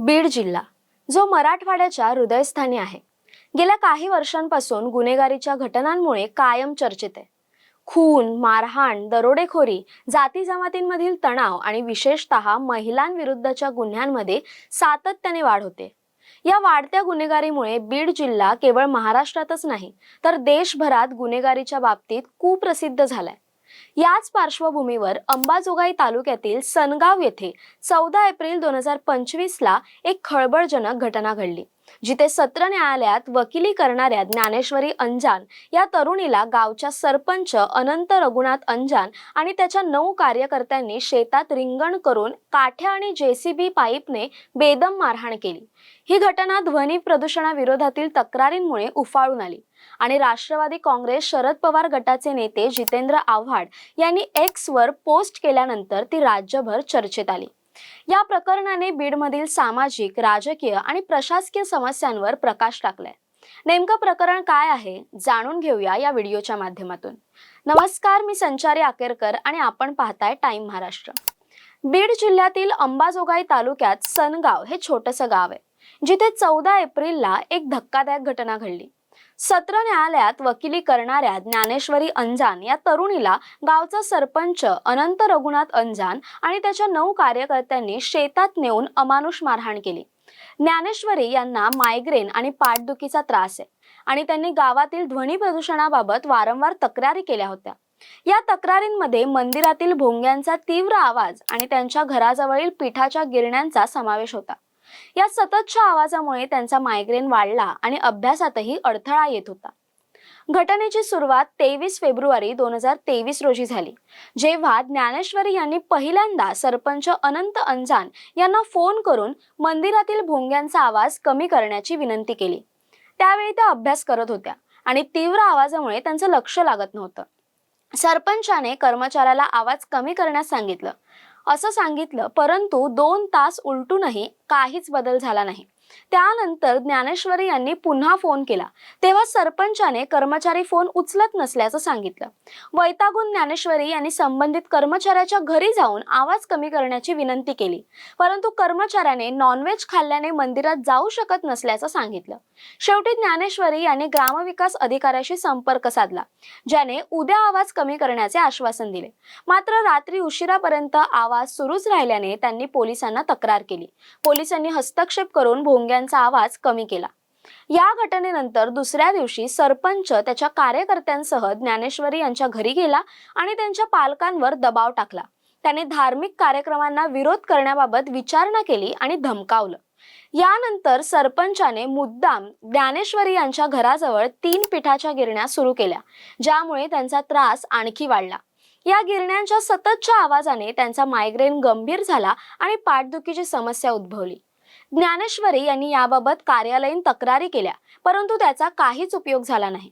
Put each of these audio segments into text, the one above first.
बीड जिल्हा जो मराठवाड्याच्या हृदयस्थानी आहे. गेल्या काही वर्षांपासून गुन्हेगारीच्या घटनांमुळे कायम चर्चेत आहे. खून मारहाण दरोडेखोरी जाती जमातींमधील तणाव आणि विशेषतः महिलांविरुद्धच्या गुन्ह्यांमध्ये सातत्याने वाढ होते. या वाढत्या गुन्हेगारीमुळे बीड जिल्हा केवळ महाराष्ट्रातच नाही तर देशभरात गुन्हेगारीच्या बाबतीत कुप्रसिद्ध झालाय. याच पार्श्वभूमीवर अंबाजोगाई तालुक्यातील सनगाव येथे चौदा एप्रिल दोन हजार पंचवीसला एक खळबळजनक घटना घडली जिथे सत्र न्यायालयात वकिली करणाऱ्या ज्ञानेश्वरी अंजान या तरुणीला गावच्या सरपंच अनंत रघुनाथ अंजान आणि त्याच्या नऊ कार्यकर्त्यांनी शेतात रिंगण करून काठ्या आणि जेसीबी पाईपने बेदम मारहाण केली. ही घटना ध्वनी प्रदूषणाविरोधातील तक्रारींमुळे उफाळून आली. आणि राष्ट्रवादी काँग्रेस शरद पवार गटाचे नेते जितेंद्र आव्हाड यांनी एक्स वर पोस्ट केल्यानंतर ती राज्यभर चर्चेत आली. या प्रकरणाने बीडमधील सामाजिक राजकीय आणि प्रशासकीय समस्यांवर प्रकाश टाकलाय. नेमकं प्रकरण काय आहे जाणून घेऊया या व्हिडिओच्या माध्यमातून. नमस्कार मी संचारी आकेरकर आणि आपण पाहताय टाइम महाराष्ट्र. बीड जिल्ह्यातील अंबाजोगाई तालुक्यात सनगाव हे छोटंसं गाव आहे. जिथे चौदा एप्रिलला एक धक्कादायक घटना घडली. सत्र न्यायालयात वकिली करणाऱ्या ज्ञानेश्वरी अंजान या तरुणीला गावचा सरपंच अनंत रघुनाथ अंजान आणि त्याच्या नऊ कार्यकर्त्यांनी शेतात नेऊन अमानुष मारहाण केली. ज्ञानेश्वरी यांना मायग्रेन आणि पाठदुखीचा त्रास आहे आणि त्यांनी गावातील ध्वनी प्रदूषणाबाबत वारंवार तक्रारी केल्या होत्या. या तक्रारींमध्ये मंदिरातील भोंग्यांचा तीव्र आवाज आणि त्यांच्या घराजवळील पिठाच्या गिरण्यांचा समावेश होता. या सततच्या आवाजामुळे त्यांचा मायग्रेन वाढला आणि अभ्यासातही अडथळा येत होता. घटनेची सुरुवात तेवीस फेब्रुवारी दोन हजार तेवीस रोजी झाली जेव्हा ज्ञानेश्वरी यांनी पहिल्यांदा सरपंच अनंत अंजान यांना फोन करून मंदिरातील भोंग्यांचा आवाज कमी करण्याची विनंती केली. त्यावेळी त्या अभ्यास करत होत्या आणि तीव्र आवाजामुळे त्यांचं लक्ष लागत नव्हतं. सरपंचाने कर्मचाऱ्याला आवाज कमी करण्यास सांगितलं असं सांगितलं परंतु दोन तास उलटूनही काहीच बदल झाला नाही. त्यानंतर ज्ञानेश्वरी यांनी पुन्हा फोन केला. तेव्हा सरपंचाने कर्मचारी फोन उचलत नसल्याचं सांगितलं. वैतागून ज्ञानेश्वरी यांनी संबंधित कर्मचाऱ्याच्या घरी जाऊन आवाज कमी करण्याची विनंती केली. परंतु कर्मचाऱ्याने नॉनव्हेज खाल्ल्याने मंदिरात जाऊ शकत नसल्याचं सांगितलं. शेवटी ज्ञानेश्वरी यांनी ग्रामविकास अधिकाऱ्याशी संपर्क साधला ज्याने उद्या आवाज कमी करण्याचे आश्वासन दिले. मात्र रात्री उशिरापर्यंत आवाज सुरूच राहिल्याने त्यांनी पोलिसांना तक्रार केली. पोलिसांनी हस्तक्षेप करून गुंग्यांचा आवाज कमी केला. या घटनेनंतर दुसऱ्या दिवशी सरपंच त्याच्या कार्यकर्त्यांसह ज्ञानेश्वरी यांच्या घरी गेला आणि त्यांच्या पालकांवर दबाव टाकला. त्याने धार्मिक कार्यक्रमांना विरोध करण्याबाबत विचारणा केली आणि धमकावलं. यानंतर सरपंचाने मुद्दाम ज्ञानेश्वरी यांच्या घराजवळ तीन पिठाच्या गिरण्या सुरू केल्या ज्यामुळे त्यांचा त्रास आणखी वाढला. या गिरण्यांच्या सततच्या आवाजाने त्यांचा मायग्रेन गंभीर झाला आणि पाठदुखीची समस्या उद्भवली. ज्ञानेश्वरी यांनी याबाबत कार्यालयीन तक्रारी केल्या परंतु त्याचा काहीच उपयोग झाला नाही.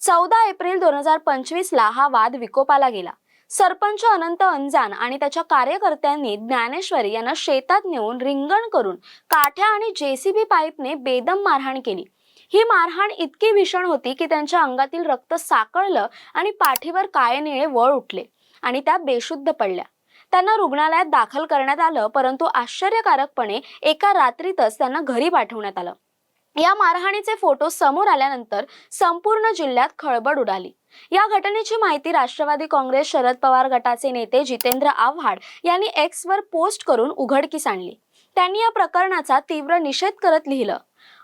चौदा एप्रिल दोन हजार पंचवीस ला हा वाद विकोपाला गेला. सरपंच अनंत अंजान आणि त्याच्या कार्यकर्त्यांनी ज्ञानेश्वरी यांना शेतात नेऊन रिंगण करून काठ्या आणि जेसीबी पाईपने बेदम मारहाण केली. ही मारहाण इतकी भीषण होती की त्यांच्या अंगातील रक्त साकळलं आणि पाठीवर काळे निळे वळ उठले आणि त्या बेशुद्ध पडल्या. त्यांना रुग्णालयात दाखल करण्यात आलं परंतु आश्चर्यकारकपणे एका रात्रीतच त्यांना घरी पाठवण्यात आलं. या मारहाणीचे फोटो समोर आल्यानंतर संपूर्ण जिल्ह्यात खळबळ उडाली. या घटनेची माहिती राष्ट्रवादी काँग्रेस शरद पवार गटाचे नेते जितेंद्र आव्हाड यांनी एक्सवर पोस्ट करून उघडकीस आणली. त्यांनी या प्रकरणाचा तीव्र निषेध करत लिहिलं.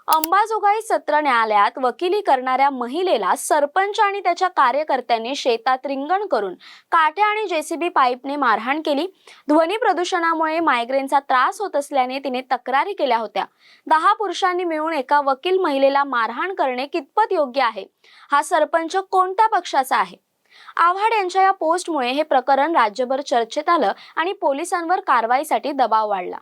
अंबाजोगाई सत्र न्यायालयात वकिली करणाऱ्या महिलेला सरपंच आणि त्याच्या कार्यकर्त्यांनी शेतात रिंगण करून काठ्या आणि जेसीबी पाईपने मारहाण केली. ध्वनी प्रदूषणामुळे मायग्रेनचा त्रास होत असल्याने तिने तक्रारी केल्या होत्या. दहा पुरुषांनी मिळून एका वकील महिलेला मारहाण करणे कितपत योग्य आहे? हा सरपंच कोणत्या पक्षाचा आहे? आव्हाड यांच्या या पोस्टमुळे हे प्रकरण राज्यभर चर्चेत आलं आणि पोलिसांवर कारवाईसाठी दबाव वाढला.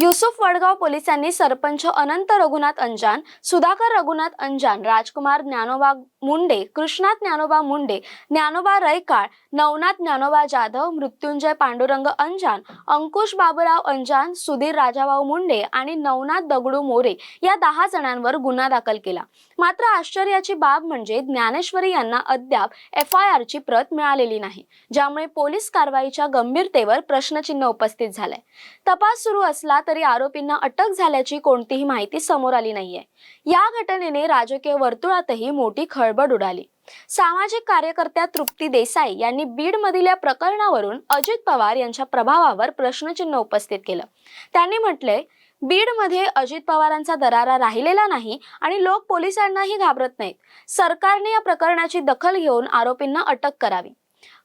युसुफ वडगाव पोलिसांनी सरपंच अनंत रघुनाथ अंजान सुधाकर रघुनाथ अंजान राजकुमार ज्ञानोबा मुंडे कृष्णात ज्ञानोबा मुंडे ज्ञानोबा रैकाळ नवनाथ ज्ञानोबा जाधव मृत्युंजय पांडुरंग अंजान अंकुश बाबूराव अंजान सुधीर राजाभाऊ मुंडे आणि नवनाथ दगडू मोरे या दहा जणांवर गुन्हा दाखल केला. मात्र आश्चर्याची बाब म्हणजे ज्ञानेश्वरी यांना अद्याप एफ आय आरची प्रत मिळालेली नाही ज्यामुळे पोलीस कारवाईच्या गंभीरतेवर प्रश्नचिन्ह उपस्थित झालंय. तपास सुरू असला तरी आरोपींना अटक झाल्याची कोणतीही माहिती समोर आली नाहीये. या घटनेने राजकीय वर्तुळातही मोठी खळबळ उडाली. सामाजिक कार्यकर्त्या तृप्ती देसाई यांनी बीडमधील या प्रकरणावरून अजित पवार यांच्या प्रभावावर प्रश्नचिन्ह उपस्थित केलं. त्यांनी म्हटलंय बीडमध्ये अजित पवारांचा दरारा राहिलेला नाही आणि लोक पोलिसांनाही घाबरत नाहीत. सरकारने या प्रकरणाची दखल घेऊन आरोपींना अटक करावी.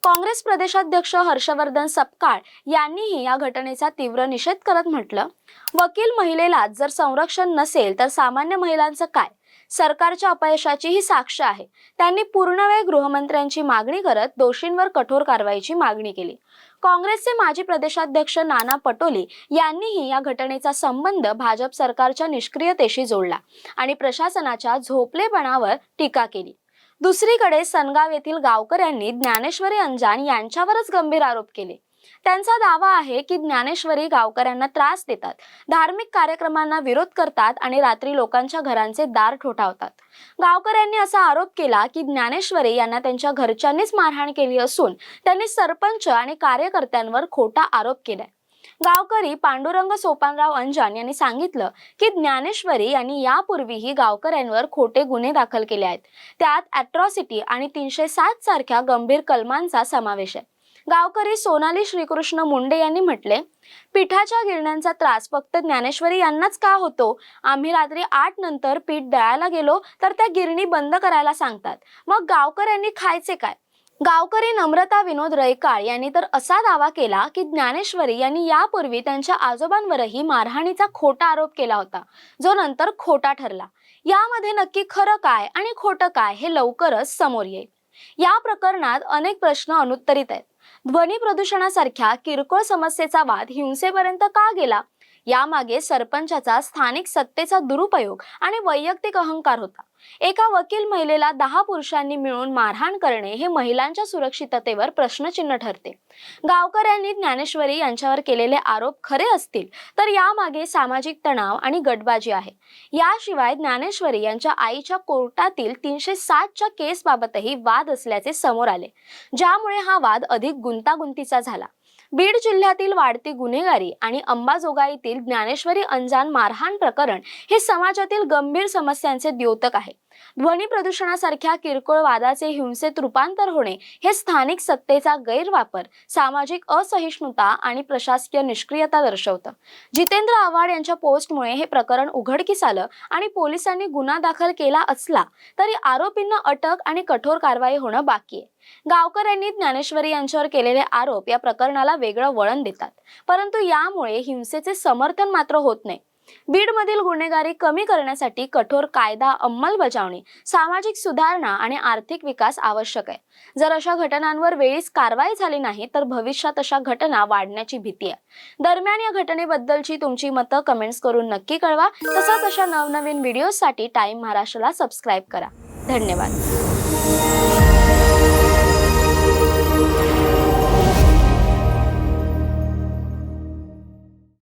काँग्रेस प्रदेशाध्यक्ष हर्षवर्धन सपकाळ यांनीही या घटनेचा तीव्र निषेध करत म्हटलं. वकील महिलेला जर संरक्षण नसेल तर सामान्य महिलांचं काय? सरकारच्या अपयशाची ही साक्ष आहे. त्यांनी पूर्णवेळ गृहमंत्र्यांची मागणी करत दोषींवर कठोर कारवाईची मागणी केली. काँग्रेसचे माजी प्रदेशाध्यक्ष नाना पटोले यांनीही या घटनेचा संबंध भाजप सरकारच्या निष्क्रियतेशी जोडला आणि प्रशासनाच्या झोपलेपणावर टीका केली. दुसरीकडे सनगाव येथील गावकऱ्यांनी ज्ञानेश्वरी अंजान यांच्यावरच गंभीर आरोप केले. त्यांचा दावा आहे की ज्ञानेश्वरी गावकऱ्यांना त्रास देतात धार्मिक कार्यक्रमांना विरोध करतात आणि रात्री लोकांच्या घरांचे दार ठोठावतात. गावकऱ्यांनी असा आरोप केला की ज्ञानेश्वरी यांना त्यांच्या घरच्यांनीच मारहाण केली असून त्यांनी सरपंच आणि कार्यकर्त्यांवर खोटा आरोप केलाय. गावकरी पांडुरंग सोपानराव अंजान यांनी सांगितलं की ज्ञानेश्वरी यांनी यापूर्वीही गावकऱ्यांवर खोटे गुन्हे दाखल केले आहेत. त्यात अॅट्रॉसिटी आणि तीनशे सात सारख्या गंभीर कलमांचा समावेश आहे. गावकरी सोनाली श्रीकृष्ण मुंडे यांनी म्हटले पिठाच्या गिरण्यांचा त्रास फक्त ज्ञानेश्वरी यांनाच का होतो? आम्ही रात्री आठ नंतर पीठ दळायला गेलो तर त्या गिरणी बंद करायला सांगतात. मग गावकऱ्यांनी खायचे काय? गावकरी नम्रता विनोद रयकाळ यांनी तर असा दावा केला की ज्ञानेश्वरी यांनी यापूर्वी त्यांच्या आजोबांवरही मारहाणीचा खोटा आरोप केला होता जो नंतर खोटा ठरला. यामध्ये नक्की खरं काय आणि खोटं काय हे लवकरच समोर येईल. या प्रकरणात अनेक प्रश्न अनुत्तरित आहेत. ध्वनी प्रदूषणासारख्या किरकोळ समस्येचा वाद हिंसेपर्यंत का गेला? यामागे सरपंचाचा स्थानिक सत्तेचा दुरुपयोग आणि वैयक्तिक अहंकार होता. एका वकील महिलेला दहा पुरुषांनी मिळून मारहाण करणे हे महिलांच्या सुरक्षिततेवर प्रश्नचिन्ह ठरते. गावकऱ्यांनी ज्ञानेश्वरी यांच्यावर केलेले आरोप खरे असतील तर यामागे सामाजिक तणाव आणि गटबाजी आहे. याशिवाय ज्ञानेश्वरी यांच्या आईच्या कोर्टातील तीनशे सातच्या केसबाबतही वाद असल्याचे समोर आले ज्यामुळे हा वाद अधिक गुंतागुंतीचा झाला. बीड जिल्ह्यातील वाढती गुन्हेगारी आणि अंबाजोगाईतील ज्ञानेश्वरी अंजान मारहाण प्रकरण हे समाजातील गंभीर समस्यांचे द्योतक आहे. ध्वनी प्रदूषणासारख्या किरकोळ वादाचे हिंसेत रूपांतर होणे हे स्थानिक सत्तेचा गैरवापर सामाजिक असहिष्णुता आणि प्रशासकीय निष्क्रियता दर्शवतं. जितेंद्र आव्हाड यांच्या पोस्टमुळे हे प्रकरण उघडकीस आलं आणि पोलिसांनी गुन्हा दाखल केला असला तरी आरोपींना अटक आणि कठोर कारवाई होणं बाकी आहे. गावकऱ्यांनी ज्ञानेश्वरी यांच्यावर केलेले आरोप या प्रकरणाला वेगळं वळण देतात. परंतु यामुळे हिंसेचे समर्थन मात्र होत नाही. बीडमधील गुन्हेगारी कमी करण्यासाठी कठोर कायदा अंमलबजावणी सामाजिक सुधारणा आणि आर्थिक विकास आवश्यक आहे. जर अशा घटनांवर वेळीच कारवाई झाली नाही तर भविष्यात अशा घटना वाढण्याची भीती आहे. दरम्यान या घटनेबद्दलची तुमची मतं कमेंट्स करून नक्की कळवा. तसंच अशा नवनवीन व्हिडिओसाठी टाइम महाराष्ट्राला सबस्क्राईब करा. धन्यवाद.